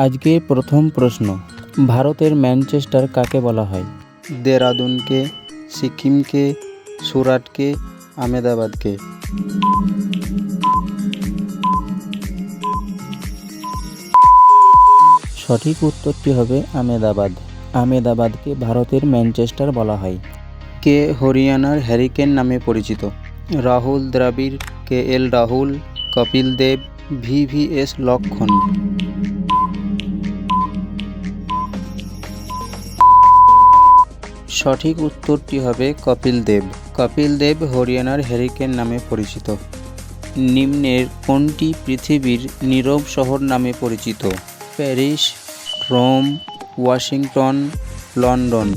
আজকে প্রথম প্রশ্ন ভারতের ম্যানচেস্টার কাকে বলা হয়? দেরাদুনকে সিকিমকে সুরাটকে আমেদাবাদকে সঠিক উত্তরটি হবে আমেদাবাদ আমেদাবাদকে ভারতের ম্যানচেস্টার বলা হয়। কে হরিয়ানার হ্যারিকেন নামে পরিচিত? Rahul Dravid K L Rahul Kapil Dev V V S Laxman. সঠিক উত্তরটি হবে কপিল দেব। কপিল দেব হরিয়ানার হ্যারিকেন নামে পরিচিত। নিম্নের কোনটি পৃথিবীর নীরব শহর নামে পরিচিত? Paris, Rome, Washington, London.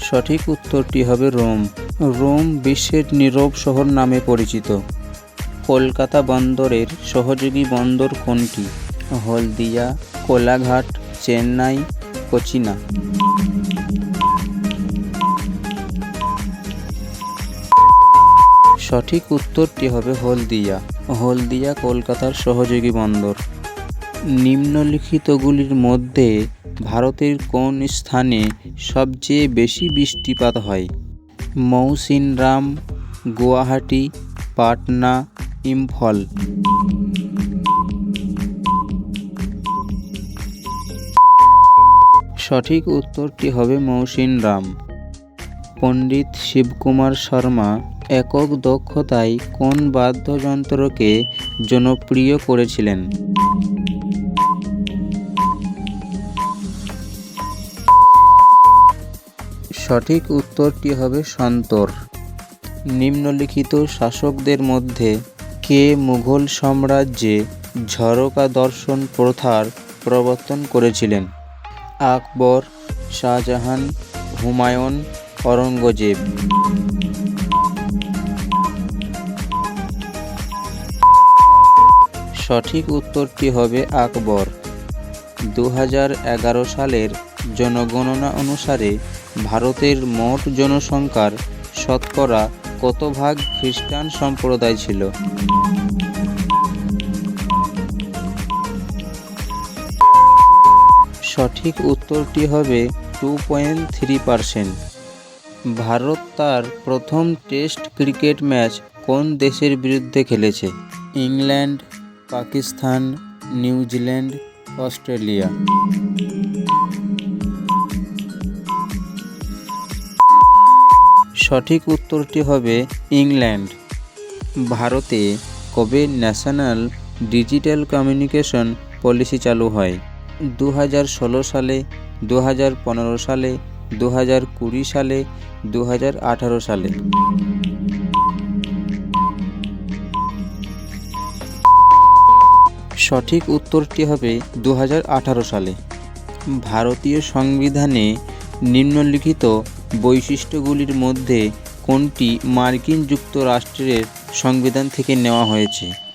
সঠিক উত্তরটি হবে রোম। রোম বিশ্বের নীরব শহর নামে পরিচিত। কলকাতা বন্দরের সহযোগী বন্দর কোনটি? হলদিয়া, কোলাঘাট, চেন্নাই, কোচিনা। সঠিক উত্তরটি হবে হলদিয়া। হলদিয়া কলকাতার সহযোগী বন্দর। নিম্নলিখিতগুলির মধ্যে ভারতের কোন স্থানে সবচেয়ে বেশি বৃষ্টিপাত হয়? মৌসিনরাম, গুয়াহাটি, পাটনা, ইম্ফল। সঠিক উত্তরটি হবে মৌসিনরাম পণ্ডিত শিবকুমার শর্মা, একক দক্ষতায় কোন বাদ্যযন্ত্রকে জনপ্রিয় করেছিলেন? সঠিক উত্তরটি হবে সন্তর? নিম্নলিখিত শাসকদের মধ্যে কে মুঘল সাম্রাজ্যে ঝরকা দর্শন প্রথার প্রবর্তন করেছিলেন? আকবর, শাহজাহান, হুমায়ুন অরঙ্গজেব সঠিক উত্তরটি হবে আকবর। দু সালের জনগণনা অনুসারে ভারতের মোট জনসংখ্যার শতকরা কত ভাগ খ্রিস্টান সম্প্রদায় ছিল? সঠিক উত্তরটি হবে two point three percent Bharat তার প্রথম টেস্ট ক্রিকেট ম্যাচ কোন দেশের বিরুদ্ধে খেলেছে? England, Pakistan, New Zealand, Australia. সঠিক উত্তরটি হবে ইংল্যান্ড। ভারতে কবে ন্যাশনাল ডিজিটাল কমিউনিকেশন পলিসি চালু হয়? দু সালে দু সালে দু সালে দু সালে। সঠিক উত্তরটি হবে দু হাজার আঠারো সালে। ভারতীয় সংবিধানে নিম্নলিখিত বৈশিষ্ট্যগুলির মধ্যে কোনটি মার্কিন যুক্তরাষ্ট্রের সংবিধান থেকে নেওয়া হয়েছে?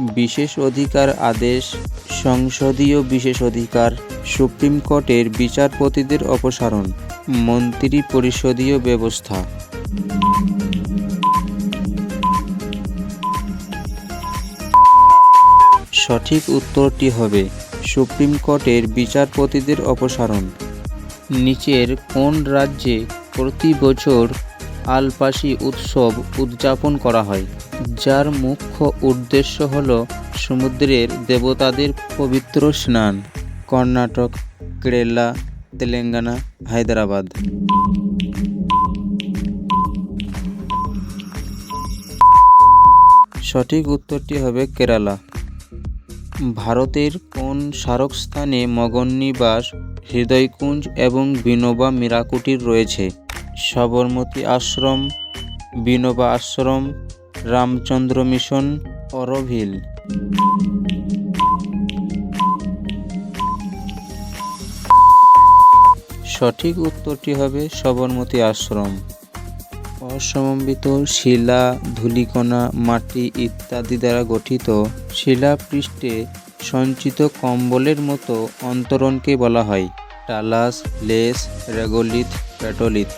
বিশেষ অধিকার আদেশ, সংসদীয় বিশেষ অধিকার, সুপ্রিম কোর্টের বিচারপতিদের অপসারণ, মন্ত্রী পরিষদীয় ব্যবস্থা। সঠিক উত্তরটি হবে সুপ্রিম কোর্টের বিচারপতিদের অপসারণ। নিচের কোন রাজ্যে প্রতি বছর আলপাসি উৎসব উদযাপন করা হয়, যার মুখ্য উদ্দেশ্য হল সমুদ্রের দেবতাদের পবিত্র স্নান, কর্ণাটক, কেরালা, তেলেঙ্গানা, হায়দ্রাবাদ। সঠিক উত্তরটি হবে কেরালা। ভারতের কোন স্মারক স্মারকস্থানে মগননিবাস, হৃদয়কুঞ্জ এবং বিনোবা মীরাকুটির রয়েছে? সবরমতী আশ্রম, বিনোবা আশ্রম, রামচন্দ্র মিশন, অরভিল। সঠিক উত্তরটি হবে সবরমতী আশ্রম। অসমন্বিত শিলা, ধূলিকণা, মাটি ইত্যাদি দ্বারা গঠিত শিলাপৃষ্ঠে সঞ্চিত কম্বলের মতো অন্তরণকে বলা হয়। Talus, loess, regolith, pedolith.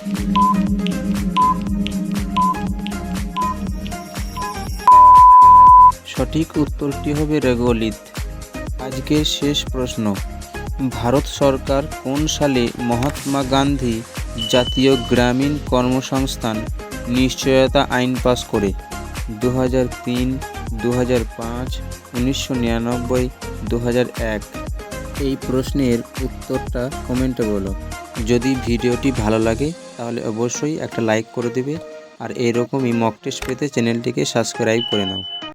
সঠিক উত্তরটি হবে রেগোলিথ। আজকের শেষ প্রশ্ন, ভারত সরকার কোন সালে মহাত্মা গান্ধী জাতীয় গ্রামীণ কর্মসংস্থান নিশ্চয়তা আইন পাস করে? দু হাজার তিন দু হাজার পাঁচ, উনিশশো নিরানব্বই দু হাজার এক। এই প্রশ্নের উত্তরটা কমেন্টে বলো। যদি ভিডিওটি ভালো লাগে, তাহলে অবশ্যই একটা লাইক করে দেবে, আর এরকমই মক টেস্ট পেতে চ্যানেলটিকে সাবস্ক্রাইব করে নাও।